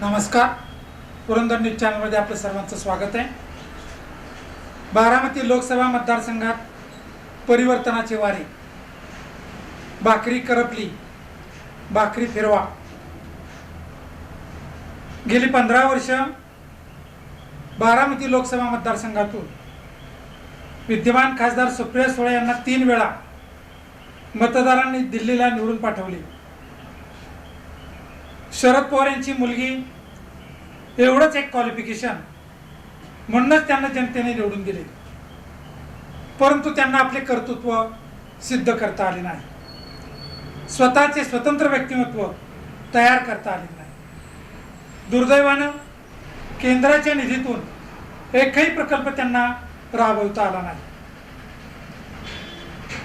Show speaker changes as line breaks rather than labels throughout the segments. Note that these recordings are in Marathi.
नमस्कार. पुरंदर न्यूज चॅनलमध्ये आपलं सर्वांचं स्वागत आहे. बारामती लोकसभा मतदारसंघात परिवर्तनाचे वारे. भाकरी करपली भाकरी फिरवा. गेली पंधरा वर्ष बारामती लोकसभा मतदारसंघातून विद्यमान खासदार सुप्रिया सुळे यांना तीन वेळा मतदारांनी दिल्लीला निवडून पाठवले. शरद पवार यांची मुलगी एवढंच एक क्वालिफिकेशन म्हणूनच त्यांना जनतेने निवडून दिले. परंतु त्यांना आपले कर्तृत्व सिद्ध करता आले नाही. स्वतःचे स्वतंत्र व्यक्तिमत्व तयार करता आले नाही. दुर्दैवानं केंद्राच्या निधीतून एकही प्रकल्प त्यांना राबवता आला नाही.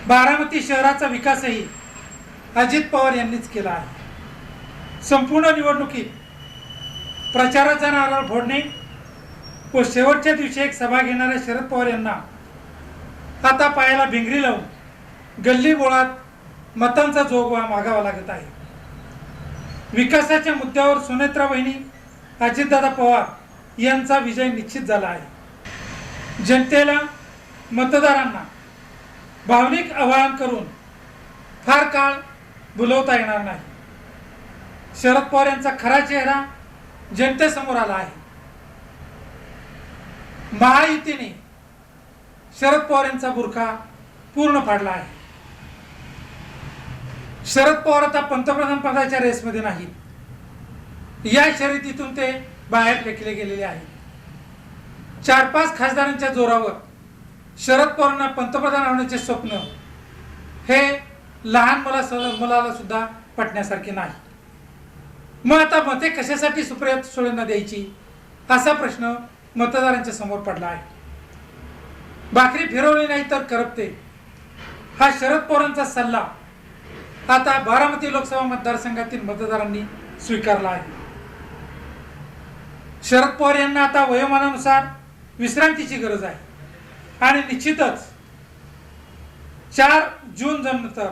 बारामती शहराचा विकासही अजित पवार यांनीच केला आहे. संपूर्ण निवडणुकीत प्रचाराचा नारळ फोडणे व शेवटच्या दिवशी एक सभा घेणाऱ्या शरद पवार यांना आता पायाला भिंगरी लावून गल्ली बोळात मतांचा जोग मागावा लागत आहे. विकासाच्या मुद्द्यावर सुनेत्रा वहिनी अजितदादा पवार यांचा विजय निश्चित झाला आहे. जनतेला मतदारांना भावनिक आवाहन करून फार काळ बुलवता येणार नाही. शरद पवार यांचा खरा चेहरा जनतेसमोर आला आहे. महायुतीने शरद पवार यांचा बुरखा पूर्ण फाडला आहे. शरद पवार आता पंतप्रधान पदाच्या रेसमध्ये नाहीत. या शर्यतीतून ते बाहेर फेकले गेलेले आहेत. चार पाच खासदारांच्या जोरावर शरद पवारांना पंतप्रधान होण्याचे स्वप्न हे लहान मुला मुलाला सुद्धा पटण्यासारखे नाही. मग आता मते कशासाठी सुप्रिया सुळेंना द्यायची? असा प्रश्न मतदारांच्या समोर पडला आहे. भाकरी फिरवली नाही तर करपते. हा शरद पवारांचा सल्ला आता बारामती लोकसभा मतदारसंघातील मतदारांनी स्वीकारला आहे. शरद पवार यांना आता वयोमानानुसार विश्रांतीची गरज आहे. आणि निश्चितच चार जून नंतर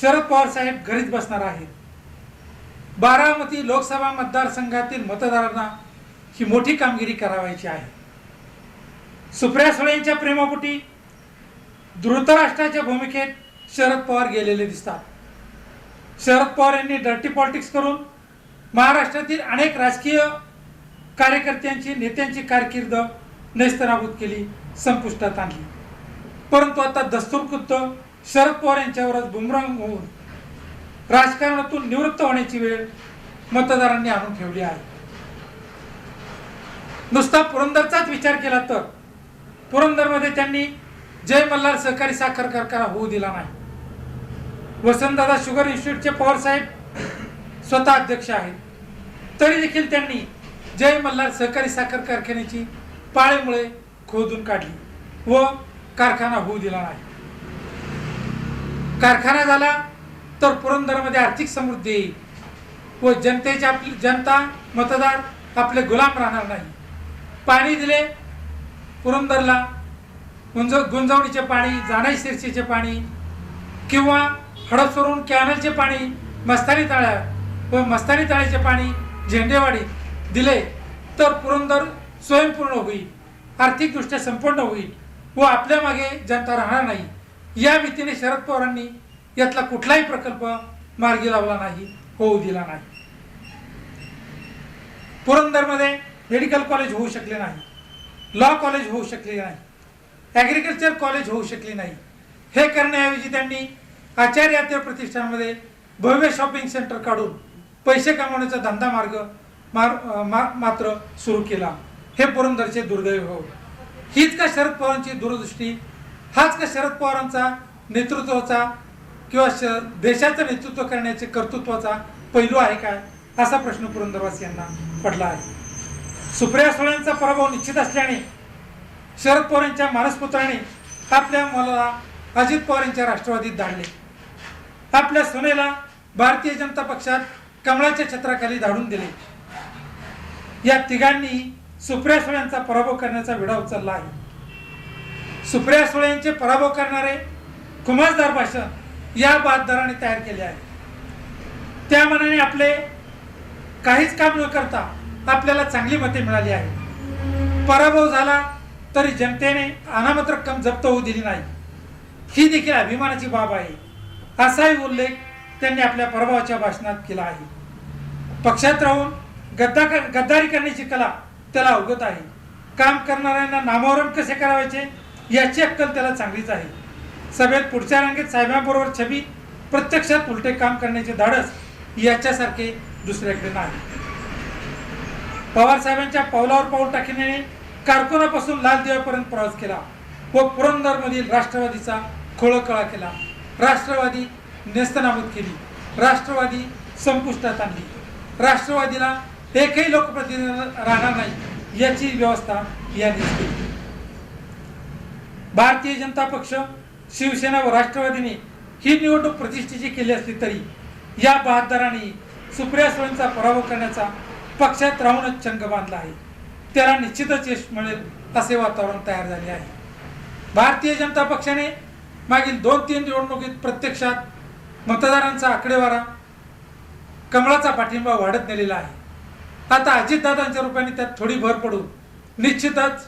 शरद पवार साहेब घरीच बसणार आहेत. बारामती लोकसभा मतदारसंघातील मतदारांना ही मोठी कामगिरी करावायची आहे. सुप्रिया सुळेंच्या प्रेमापोटी धृतराष्ट्राच्या भूमिकेत शरद पवार गेलेले दिसतात. शरद पवार यांनी डर्टी पॉलिटिक्स करून महाराष्ट्रातील अनेक राजकीय कार्यकर्त्यांची नेत्यांची कारकीर्द नेस्तनाभूत केली संपुष्टात आणली. परंतु आता दस्तूरकृत शरद पवार यांच्यावरच बुमरांग होऊन राजकारणातून निवृत्त होण्याची वेळ मतदारांनी आणून ठेवली आहे. नुसता पुरंदरचाच विचार केला तर पुरंदरमध्ये त्यांनी जय मल्हार सहकारी साखर कारखाना होऊ दिला नाही. वसंतदादा शुगर इन्स्टिट्यूटचे पवार साहेब स्वतः अध्यक्ष आहेत. तरी देखील त्यांनी जय मल्हार सहकारी साखर कारखान्याची पाळेमुळे खोदून काढली व कारखाना होऊ दिला नाही. कारखाना झाला तर पुरंदरमध्ये आर्थिक समृद्धी येईल. व जनतेचे आपली जनता मतदार आपले गुलाम राहणार नाही. पाणी दिले पुरंदरला. गुंज गुंजवणीचे पाणी जाणाई शिरशीचे पाणी किंवा हडपसरून कॅनलचे पाणी मस्तानी तळ्या व मस्तानी तळ्याचे पाणी झेंडेवाडी दिले तर पुरंदर स्वयंपूर्ण होईल. आर्थिकदृष्ट्या संपन्न होईल. व आपल्या मागे जनता राहणार नाही. या भीतीने शरद पवारांनी यातला कुठलाही प्रकल्प मार्गी लावला नाही होऊ दिला नाही. पुरंदरमध्ये मेडिकल कॉलेज होऊ शकले नाही लॉ कॉलेज होऊ शकले नाही ॲग्रिकल्चर कॉलेज होऊ शकले नाही. हे करण्याऐवजी त्यांनी आचार्य प्रतिष्ठानमध्ये भव्य शॉपिंग सेंटर काढून पैसे कमवण्याचा धंदा मार्ग मार मा- मात्र सुरू केला. हे पुरंदरचे दुर्दैव हो. हीच का शरद पवारांची दूरदृष्टी? हाच का शरद पवारांचा नेतृत्वाचा किंवा श देशाचं नेतृत्व करण्याचे कर्तृत्वाचा पैलू आहे काय? असा प्रश्न पुरंदरवासियांना पडला आहे. सुप्रिया सुळेंचा पराभव निश्चित असल्याने शरद पवारांच्या मानसपुत्राने आपल्या मुलाला अजित पवार यांच्या राष्ट्रवादीत धाडले. आपल्या सुनेला भारतीय जनता पक्षात कमळाच्या छत्राखाली धाडून दिले. या तिघांनी सुप्रिया सुळेंचा पराभव करण्याचा विडा उचलला आहे. सुप्रिया सुळे यांचे पराभव करणारे खुमासदार भाषण या बहादराने तयार केले आहे. त्या मनाने आपले काहीच काम न करता आपल्याला चांगली मते मिळाली आहे पराभव झाला तरी जनतेने अनामत रक्कम जप्त होऊ दिली नाही. ही देखील अभिमानाची बाब आहे. असाही उल्लेख त्यांनी आपल्या पराभवाच्या भाषणात केला आहे. पक्षात राहून गद्दा गद्दारी करण्याची कला त्याला अवगत आहे. काम करणाऱ्यांना नामावरण कसे करावायचे याची अक्कल त्याला चांगलीच आहे. सभेत पुढच्या रांगेत साहेबांबरोबर छबी प्रत्यक्षात उलटे काम करण्याचे धाडस याच्यासारखे दुसऱ्याकडे नाही. पवार साहेबांच्या पावलावर पाऊल टाकण्याने कारकुनापासून लाल दिव्यापर्यंत प्रवास केला व पुरंदरमधील राष्ट्रवादीचा खोळकळा केला. राष्ट्रवादी नेस्तनाबूत केली. राष्ट्रवादी संपुष्टात आणली. राष्ट्रवादीला एकही लोकप्रतिनिधी राहणार नाही याची व्यवस्था यांनीच केली. भारतीय जनता पक्ष शिवसेना व राष्ट्रवादीने ही निवडणूक प्रतिष्ठेची केली असली तरी या बहादरांनी सुप्रिया सुळेंचा पराभव करण्याचा पक्षात राहूनच चंग बांधला आहे. त्याला निश्चितच यश मिळेल असे वातावरण तयार झाले आहे. भारतीय जनता पक्षाने मागील दोन तीन निवडणुकीत प्रत्यक्षात मतदारांचा आकडेवारा कमळाचा पाठिंबा वाढत नेलेला आहे. आता अजितदादांच्या रूपाने त्यात थोडी भर पडून निश्चितच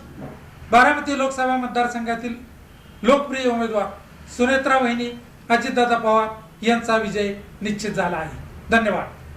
बारामती लोकसभा मतदारसंघातील लोकप्रिय उमेदवार सुनेत्रा वहिनी अजितदादा पवार यांचा विजय निश्चित झाला आहे. धन्यवाद.